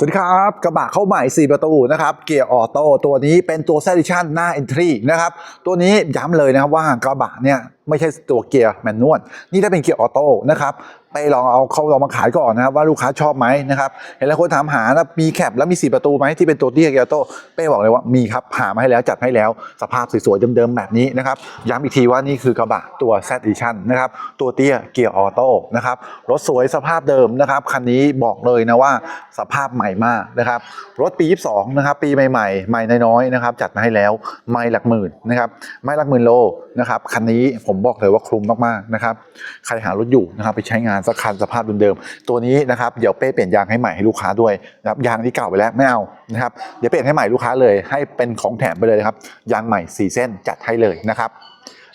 สวัสดีครับกระบะเข้าใหม่ 4 ประตูนะครับเกียร์ออโต้ตัวนี้เป็นตัว s e ดิชันหน้าเอนทรีนะครับตัวนี้ย้ำเลยนะครับว่ากระบะเนี่ยไม่ใช่ตัวเกียร์แมนนวลนี่ได้เป็นเกียร์ออโต้นะครับ ไปลองเอาเขาลองมาขายก่อนนะครับว่าลูกค้าชอบไหมนะครับเห็นแล้วคนถามหานะมีแคปแล้วมี4ประตูไหมที่เป็นตัวเตี้ยเกียร์ออโต้เป้บอกเลยว่ามีครับหามาให้แล้วจัดให้แล้วสภาพสวยๆเดิมๆแบบนี้นะครับย้ำอีกทีว่านี่คือกระบะตัว s e ดิชันนะครับตัวเตี้ยเกียร์ออโต้นะครับรถสวยสภาพเดิมนะครับคันนี้บอกเลยนะว่าสภาพใหม่มากนะครับรถปี 22 นะครับปีใหม่ๆใหม่น้อยๆนะครับจัดมาให้แล้วไม่หลักหมื่นนะครับไม่หลักหมื่นโลนะครับคันนี้ผมบอกเลยว่าคลุมมากๆนะครับใครหารถอยู่นะครับไปใช้งานสักคันสภาพเดิมๆตัวนี้นะครับเดี๋ยวเป้เปลี่ยนยางให้ใหม่ให้ลูกค้าด้วยนะครับยางที่เก่าไปแล้วไม่เอานะครับเดี๋ยวเปลี่ยนให้ใหม่ลูกค้าเลยให้เป็นของแถมไปเลยนะครับยางใหม่4เส้นจัดให้เลยนะครับ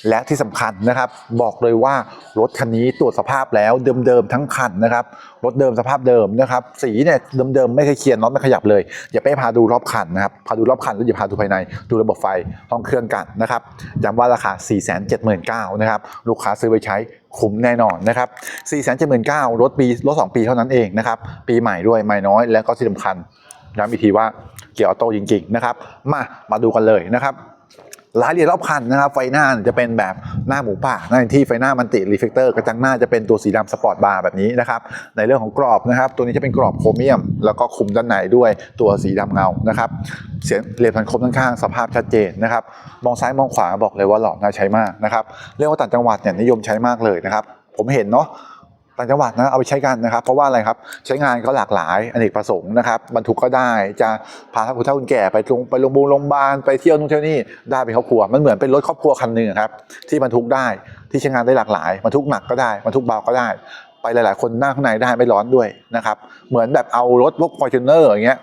และที่สำคัญนะครับ บอกเลยว่ารถคันนี้ตรวจสภาพแล้วเดิมๆทั้งคันนะครับรถเดิมสภาพเดิมนะครับ สีเนี่ยเดิมๆไม่เคยเคลียร์น็อตไม่ขยับเลยอย่าไปพาดูรอบคันนะครับพาดูรอบคันแล้วอย่าพาดูภายใน ดูระบบไฟห้องเครื่องกันนะครับย้ำว่าราคา 4 7 9 0 0 0นะครับลูกค้าซื้อไปใช้คุ้มแน่นอนนะครับ 4 7 9 0 0 0รถปีรถ 2 ปีเท่านั้นเองนะครับ ปีใหม่ด้วยใหม่น้อย แล้วก็ที่สำคัญย้ำอีกทีว่าเกียร์ออโต้จริงๆนะครับ มา มาดูกันเลยนะครับ รายละเอียดรอบคันนะครับ ไฟหน้าจะเป็นแบบหน้าหมูป่าหน้าที่ไฟหน้ามันติรีเฟกเตอร์กระจังหน้าจะเป็นตัวสีดำสปอร์ตบาร์แบบนี้นะครับ ในเรื่องของกรอบนะครับ ตัวนี้จะเป็นกรอบโครเมียม แล้วก็คุมด้านในด้วยตัวสีดำเงานะครับ เสียงเรียบพันคมด้านข้างสภาพชัดเจนนะครับ มองซ้ายมองขวาบอกเลยว่าหล่อน่าใช้มากนะครับ เรียกว่าต่างจังหวัดเนี่ยนิยมใช้มากเลยนะครับ ผมเห็นเนาะ ต่างจังหวัดนะเอาไปใช้กันนะครับ เพราะว่าอะไรครับใช้งานก็หลากหลายอเนกประสงค์นะครับบรรทุกก็ได้จะพาท่านผู้เฒ่าคุณแก่ไปลงไปโรงพยาบาลโรงพยาบาลไปเที่ยวนู่นเที่ยวนี่ได้เป็นครอบครัวมันเหมือนเป็นรถครอบครัวคันหนึ่งครับที่บรรทุกได้ที่ใช้งานได้หลากหลายบรรทุกหนักก็ได้บรรทุกเบาก็ได้ ไปหลาย ๆ คนนั่งข้างในได้ไม่ร้อนด้วยนะครับเหมือนแบบเอารถพวกฟอร์จูเนอร์อย่างเงี้ย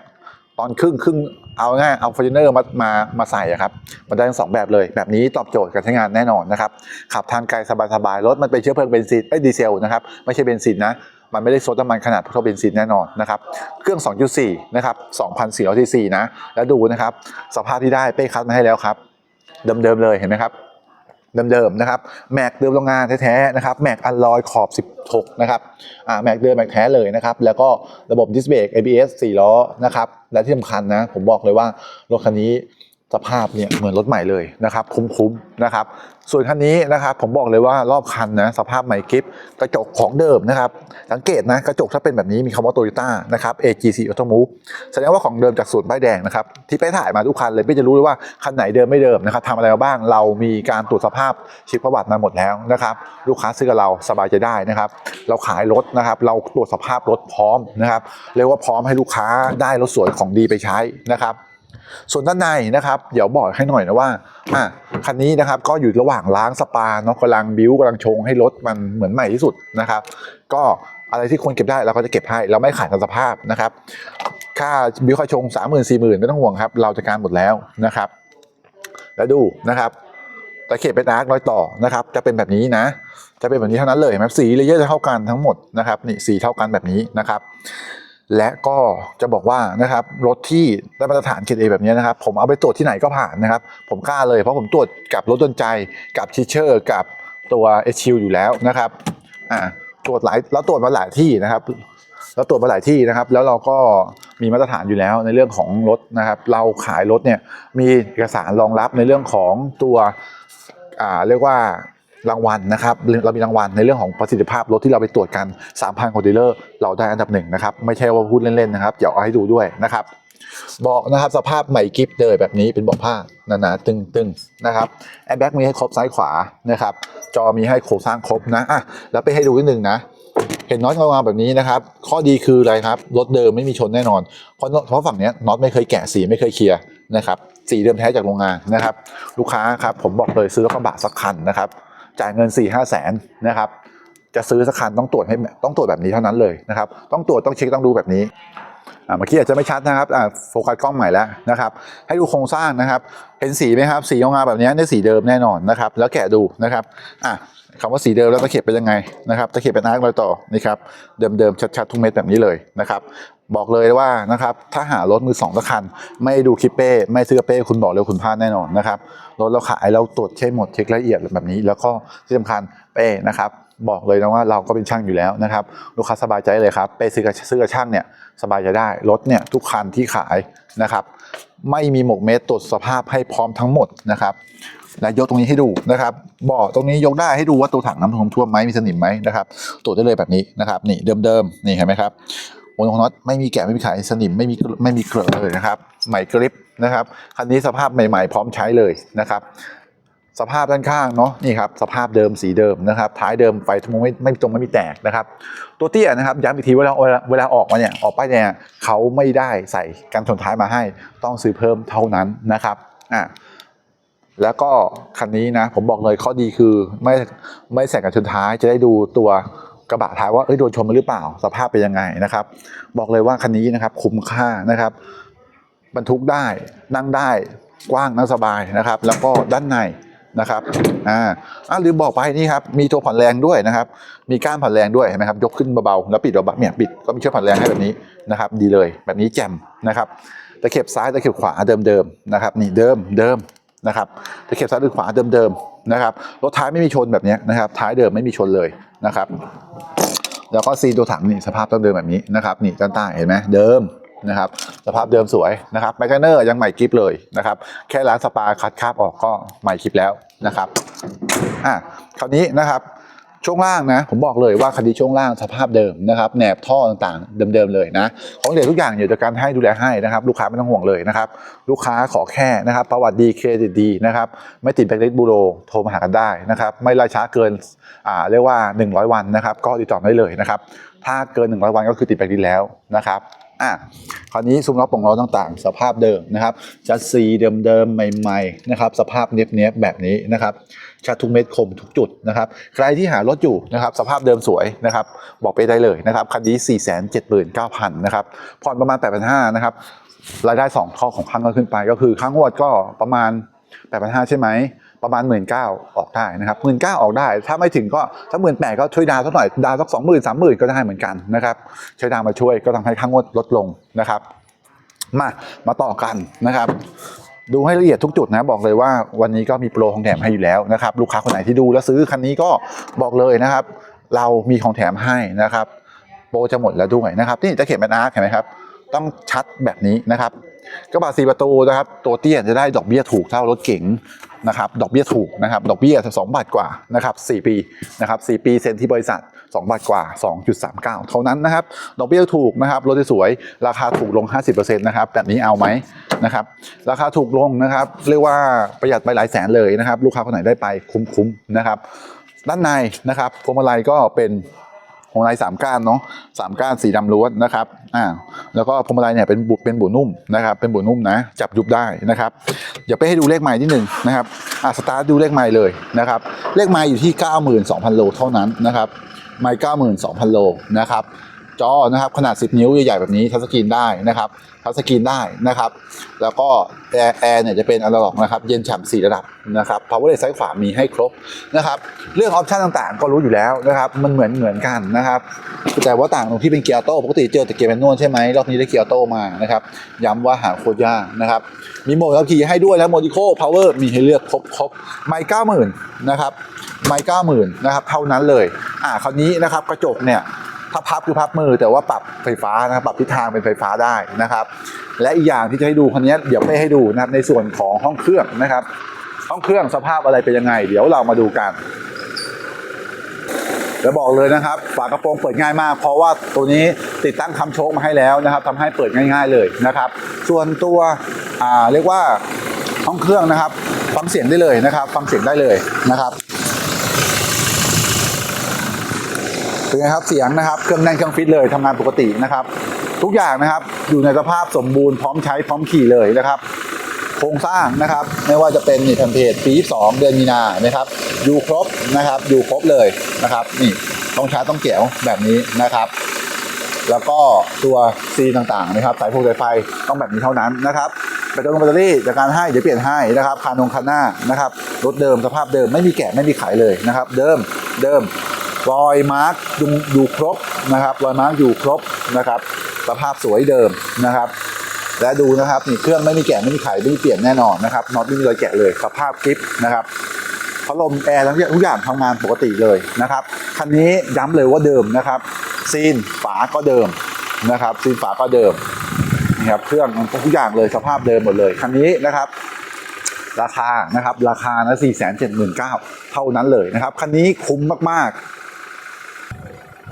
ตอนครึ่งครึ่ง เอาง่ายเอาฟอร์จูเนอร์มามามาใส่ครับมันได้ทั้งสองแบบเลยแบบนี้ตอบโจทย์การใช้งานแน่นอนนะครับขับทางไกลสบายๆรถมันเป็นเชื้อเพลิงเบนซินไอ้ดีเซลนะครับไม่ใช่เบนซินนะมันไม่ได้โซดน้ำมันขนาดเท่าเบนซินแน่นอนนะครับ เครื่อง 2.4 นะครับ 2,400ซีซีนะ แล้วดูนะครับ สภาพที่ได้เป้คัดมาให้แล้วครับ เดิมๆเลยเห็นไหมครับ เดิมๆนะครับแม็กเดิมโรงงานแท้ๆนะครับแม็กอัลลอยขอบ 16 นะครับอ่าแม็กเดิมแม็กแท้เลยนะครับ แล้วก็ระบบดิสเบรก ABS 4 ล้อนะครับ และที่สำคัญนะ ผมบอกเลยว่ารถคันนี้ สภาพเนี่ยเหมือนรถใหม่เลยนะครับ คุ้มๆนะครับ ส่วนคันนี้นะครับผมบอกเลยว่ารอบคันนะสภาพใหม่กริปกระจกของเดิมนะครับสังเกตนะกระจกถ้าเป็นแบบนี้มีคำว่าโตโยต้านะครับ AGC Auto Move แสดงว่าของเดิมจากศูนป้ายแดงนะครับ ที่ไปถ่ายมาทุกคันเลยไม่จะรู้เลยว่าคันไหนเดิมไม่เดิมนะครับทำอะไรมาบ้างเรามีการตรวจสภาพเช็คประวัติมาหมดแล้วนะครับ ลูกค้าซื้อกับเราสบายใจได้นะครับ เราขายรถนะครับ เราตรวจสภาพรถพร้อมนะครับเรียกว่าพร้อมให้ลูกค้าได้รถสวยของดีไปใช้นะครับ ส่วนด้านในนะครับ เดี๋ยวบอกให้หน่อยนะว่าอะคันนี้นะครับก็อยู่ระหว่างล้างสปาเนาะกำลังบิ้วกำลังชงให้รถมันเหมือนใหม่ที่สุดนะครับ ก็อะไรที่ควรเก็บได้เราก็จะเก็บให้เราไม่ขายตามสภาพนะครับ ค่าบิ้วค่าชง3 0 0 0 0 4 0 0 0 0ไม่ต้องห่วงครับ เราจัดการหมดแล้วนะครับ แล้วดูนะครับตะเข็บเป็นอาร์ครอยต่อนะครับ จะเป็นแบบนี้นะ จะเป็นแบบนี้เท่านั้นเลยเห็นไหมสีเลเยอร์จะเท่ากันทั้งหมดนะครับนี่สีเท่ากันแบบนี้นะครับ และก็จะบอกว่านะครับรถที่ได้มาตรฐานเกรดเอแบบนี้นะครับ ผมเอาไปตรวจที่ไหนก็ผ่านนะครับ ผมกล้าเลยเพราะผมตรวจกับรถดนใจกับทิเชอร์กับตัวเอชิวอยู่แล้วนะครับอ่าตรวจหลายแล้วตรวจมาหลายที่นะครับแล้วตรวจมาหลายที่นะครับ แล้วเราก็มีมาตรฐานอยู่แล้วในเรื่องของรถนะครับ เราขายรถเนี่ยมีเอกสารรองรับในเรื่องของตัวอ่าเรียกว่า รางวัลนะครับ เรามีรางวัลในเรื่องของประสิทธิภาพรถที่เราไปตรวจกัน 3,000กว่าดีลเลอร์เราได้อันดับหนึ่งนะครับ ไม่ใช่ว่าพูดเล่นๆนะครับเดี๋ยวเอาให้ดูด้วยนะครับเบาะนะครับสภาพใหม่กิฟเลยแบบนี้เป็นเบาะผ้าหนาๆตึงๆนะครับแอร์แบ็กมีให้ครบซ้ายขวานะครับจอมีให้โครงสร้างครบนะอะแล้วไปให้ดูนิดนึงนะ เห็นน็อตงามๆแบบนี้นะครับ ข้อดีคืออะไรครับ รถเดิมไม่มีชนแน่นอน เพราะเพราะฝั่งนี้น็อตไม่เคยแกะสีไม่เคยเคลียร์นะครับสีเดิมแท้จากโรงงานนะครับ ลูกค้าครับผมบอกเลยซื้อรถกระบะสักคันนะครับ จ่ายเงิน4ี่ห้าแสนนะครับจะซื้อสักคันต้องตรวจให้ต้องตรวจแบบนี้เท่านั้นเลยนะครับต้องตรวจต้องเช็คต้องดูแบบนี้เมื่อกี้อาจจะไม่ชัดนะครับโฟกัสกล้องใหม่แล้วนะครับให้ดูโครงสร้างนะครับเห็นสีไหมครับสีงาแบบนี้เนี่สีเดิมแน่นอนนะครับแล้วแกะดูนะครับอะคำว่าสีเดิมแล้วตะเข็บเป็นยังไงนะครับตะเข็บเป็นอาร์ครอยต่อนี่ครับเดิมๆชัดๆทุกเม็ดแบบนี้เลยนะครับ บอกเลยว่านะครับถ้าหารถมือสองสักคัน ไม่ดูคลิปเป้ ไม่ซื้อกับเป้คุณบอกเลยคุณพลาดแน่นอนนะครับรถเราขายเราตรวจเช็คหมดเช็คละเอียดแบบนี้ แล้วก็ที่สำคัญเป้นะครับบอกเลยนะว่าเราก็เป็นช่างอยู่แล้วนะครับลูกค้าสบายใจเลยครับไปซื้อกับซื้อกับช่างเนี่ยสบายใจได้รถเนี่ยทุกคันที่ขายนะครับ ไม่มีหมกเม็ดตรวจสภาพให้พร้อมทั้งหมดนะครับและยกตรงนี้ให้ดูนะครับบาะตรงนี้ยกได้ให้ดูว่าตัวถังน้ำท่วมท่วมไหมมีสนิมไหมนะครับตรวจได้เลยแบบนี้นะครับ นี่เดิมๆนี่เห็นไหมครับ วงของน็อตไม่มีแกะไม่มีไขสนิมไม่มีไม่มีเกลือเลยนะครับใหม่กริปนะครับคันนี้สภาพใหม่ๆ พร้อมใช้เลยนะครับสภาพด้านข้างเนาะนี่ครับสภาพเดิมสีเดิมนะครับท้ายเดิมไฟทุกมุมไม่ไม่ตรงไม่มีแตกนะครับตัวเตี้ยนะครับย้ำอีกทีเวลาเวลาเวลาออกมาเนี่ยออกป้ายแดงเขาไม่ได้ใส่กันชนท้ายมาให้ ต้องซื้อเพิ่มเท่านั้นนะครับอะแล้วก็คันนี้นะผมบอกเลยข้อดีคือไม่ไม่ใส่กันชนท้ายจะได้ดูตัว กระบะท้ายว่าเอ้ยโดนชนมาหรือเปล่า สภาพเป็นยังไงนะครับ บอกเลยว่าคันนี้นะครับคุ้มค่านะครับบรรทุกได้นั่งได้กว้างนั่งสบายนะครับ แล้วก็ด้านในนะครับอ่าอ่าลืมบอกไปนี่ครับมีตัวผ่อนแรงด้วยนะครับ มีก้านผ่อนแรงด้วยเห็นไหมครับยกขึ้นเบาๆแล้วปิดเบาๆเนี่ยปิดก็มีเชือกผ่อนแรงให้แบบนี้นะครับ ดีเลยแบบนี้แจ่มนะครับตะเข็บซ้ายตะเข็บขวาเดิมๆนะครับ นี่เดิมเดิม นะครับตะเข็บซ้ายหรือขวาเดิมๆนะครับรถท้ายไม่มีชนแบบนี้นะครับ ท้ายเดิมไม่มีชนเลยนะครับ แล้วก็ซีนตัวถังนี่สภาพต้องเดิมแบบนี้นะครับนี่ด้านใต้เห็นไหมเดิมนะครับสภาพเดิมสวยนะครับแมกเนอร์ยังใหม่กริปเลยนะครับแค่ร้านสปาคัดคราบออกก็ใหม่กริปแล้วนะครับอะคราวนี้นะครับ ช่วงล่างนะ ผมบอกเลยว่าคันนี้ช่วงล่างสภาพเดิมนะครับแหนบท่อต่างๆ เดิมๆเลยนะ ของเหลือทุกอย่างอยู่จากการให้ดูแลให้นะครับ ลูกค้าไม่ต้องห่วงเลยนะครับ ลูกค้าขอแค่นะครับ ประวัติดีเครดิตดีนะครับ ไม่ติดแบล็คลิสต์บูโรโทรมาหากันได้นะครับ ไม่ล่าช้าเกินอ่าเรียกว่า 100 วันนะครับ ก็ติดต่อได้เลยนะครับ ถ้าเกิน 100 วันก็คือติดแบล็คลิสต์แล้วนะครับ อะคราวนี้ซุ้มล้อปร่งล้อต่างๆ สภาพเดิมนะครับจัดซีเดิมๆใหม่ๆนะครับสภาพเนี้ยบๆแบบนี้นะครับชัดทุกเม็ดคมทุกจุดนะครับใครที่หารถอยู่นะครับสภาพเดิมสวยนะครับบอกไปได้เลยนะครับคันนี้ 4 7 9 0 0 0นะครับผ่อนประมาณ 8,500นะครับรายได้2ข้อของครั้งก็ขึ้นไปก็คือครั้งงวดก็ประมาณ 8,500ใช่ไหม ประมาณ 1 9 0 0 0ออกได้นะครับ1 9 0 0ออกได้ ถ้าไม่ถึงก็ถ้า1 8 0 0 0ก็ช่วยดาวสักหน่อยดาวน์สัก20,000 30,000ก็ได้เหมือนกันนะครับใช้ดาวมาช่วยก็ทำให้ค่างวดลดลงนะครับมามาต่อกันนะครับ ดูให้ละเอียดทุกจุดนะบอกเลยว่าวันนี้ก็มีโปรของแถมให้อยู่แล้วนะครับลูกค้าคนไหนที่ดูแล้วซื้อคันนี้ก็บอกเลยนะครับ เรามีของแถมให้นะครับ โปรจะหมดแล้วด้วยนะครับนี่จะเขียนเป็นอาร์คเห็นไหมครับต้องชัดแบบนี้นะครับ กระบะสี่ประตูนะครับตัวเตี้ยจะได้ดอกเบี้ยถูกเท่ารถเก๋งนะครับดอกเบี้ยถูกนะครับดอกเบี้ย2บาทกว่านะครับ4ปีนะครับ4ปีเซ็นที่บริษัท 2 บาทกว่า 2.39 เท่านั้นนะครับดอกเบี้ยถูกนะครับรถสวยราคาถูกลง 50%นะครับแบบนี้เอาไหมนะครับราคาถูกลงนะครับเรียกว่าประหยัดไปหลายแสนเลยนะครับลูกค้าคนไหนได้ไปคุ้มๆนะครับด้านในนะครับพวงมาลัยก็เป็น พวงมาลัยสามก้านเนาะสามก้านสีดำล้วนนะครับอ่าแล้วก็พวงมาลัยเนี่ยเป็นบุเป็นบุนุ่มนะครับ เป็นบุนุ่มนะ จับยุบได้นะครับเดี๋ยวไปให้ดูเลขไม้นิดหนึ่งนะครับอ่าสตาร์ทดูเลขไม้เลยนะครับ เลขไม้อยู่ที่ 92,000 โลเท่านั้นนะครับไม้92,000 โลนะครับ จอนะครับขนาด 10 นิ้วใหญ่ๆแบบนี้ทัชสกรีนได้นะครับทัชสกรีนได้นะครับ แล้วก็แอร์แอร์เนี่ยจะเป็นอนาล็อกนะครับเย็นฉ่ำ4ระดับนะครับ power ซ้ายขวามีให้ครบนะครับ เรื่องออปชันต่างๆ ก็รู้อยู่แล้วนะครับ มันเหมือนเหมือนกันนะครับแต่ว่าต่างตรงที่เป็นเกียร์โต้ปกติเจอแต่เกียร์แมนนวลใช่ไหมรอบนี้ได้เกียร์โต้มานะครับย้ำว่าหาโคตรยากนะครับมีโหมดขับขี่ให้ด้วยแล้วโมดิโคพาวเวอร์มีให้เลือกครบครบไมค์เก้าหมื่นนะครับไมค์เก้าหมื่นนะครับเท่านั้นเลยอ่าคราวนี้นะครับกระจกเนี่ย ถ้าพับคือพับมือ แต่ว่าปรับไฟฟ้านะครับปรับทิศทางเป็นไฟฟ้าได้นะครับ และอีกอย่างที่จะให้ดูคันนี้เดี๋ยวไปให้ดูนะครับในส่วนของห้องเครื่องนะครับ ห้องเครื่องสภาพอะไรเป็นยังไง เดี๋ยวเรามาดูกันแล้วบอกเลยนะครับฝากระโปรงเปิดง่ายมาก เพราะว่าตัวนี้ติดตั้งคำโชคมาให้แล้วนะครับทำให้เปิดง่าย ๆเลยนะครับ ส่วนตัวอ่าเรียกว่าห้องเครื่องนะครับ ฟังเสียงได้เลยนะครับ ฟังเสียงได้เลยนะครับ เป็นไงครับเสียงนะครับเครื่องแน่นเครื่องฟิตเลยทำงานปกตินะครับ ทุกอย่างนะครับอยู่ในสภาพสมบูรณ์พร้อมใช้พร้อมขี่เลยนะครับ โครงสร้างนะครับ ไม่ว่าจะเป็นนี่แผ่นเพจปี2เดือนมีนานะครับอยู่ครบนะครับอยู่ครบเลยนะครับ นี่ต้องช้าต้องเกี่ยวแบบนี้นะครับ แล้วก็ตัวซีต่างๆนะครับสายพวงสายไฟต้องแบบนี้เท่านั้นนะครับแบตเตอรี่แบตเตอรี่จากการให้เดี๋ยวเปลี่ยนให้นะครับคานงคันหน้านะครับรถเดิมสภาพเดิมไม่มีแกะไม่มีขายเลยนะครับ เดิมเดิม รอยมาร์กอยู่ครบนะครับ รอยมาร์กอยู่ครบนะครับ สภาพสวยเดิมนะครับ และดูนะครับนี่เครื่องไม่มีแกะไม่มีไขไม่มีเปลี่ยนแน่นอนนะครับน็อตไม่มีรอยแกะเลยสภาพกริปนะครับพัดลมแอร์ทั้งทุกอย่างทำงานปกติเลยนะครับคันนี้ย้ำเลยว่าเดิมนะครับซีนฝาก็เดิมนะครับ ซีนฝาก็เดิมนี่ครับเครื่องทุกอย่างเลยสภาพเดิมหมดเลยคันนี้นะครับราคานะครับราคานะ4 7 9 0 0 0เท่านั้นเลยนะครับ คันนี้คุ้มมาก ๆ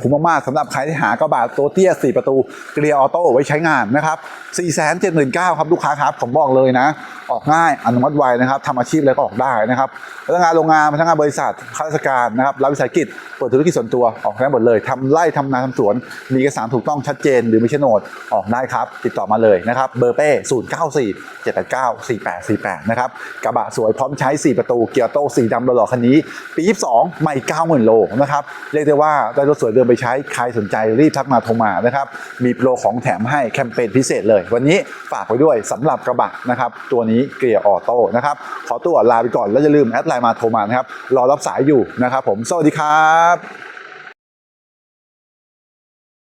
คุ้มมากๆสำหรับใครที่หากระบะตัวเตี้ย 4 ประตูเกียร์ออโต้ไว้ใช้งานนะครับ4 7 9ครับลูกค้าครับผมบอกเลยนะ ออกง่ายอนุมัติไวนะครับทำอาชีพอะไรก็ออกได้นะครับพนักงานโรงงานพนักงานบริษัทข้าราชการนะครับรับวิสาหกิจเปิดธุรกิจส่วนตัวออกได้หมดเลยทำไร่ทำนาทำสวน มีเอกสารถูกต้องชัดเจน หรือไม่ใช่โนดออกได้ครับ ติดต่อมาเลยนะครับเบอร์เป้0 9 4 7 8 9 4 8 4 8นะครับกระบะสวยพร้อมใช้ 4 ประตูเกียร์โต้สีดำหล่อๆคันนี้ปี 22 ใหม่ 90,000 โลนะครับเรียกได้ว่าได้รถสวยเดินไปใช้ใครสนใจรีบทักมาโทรมานะครับ มีโปรของแถมให้แคมเปญพิเศษเลย วันนี้ฝากไว้ด้วยสำหรับกระบะนะครับ ตัวนี้เกียร์ออโต้นะครับ ขอตัวลาไปก่อนแล้วอย่าลืมแอดไลน์มาโทรมานะครับ รอรับสายอยู่นะครับผม สวัสดีครับ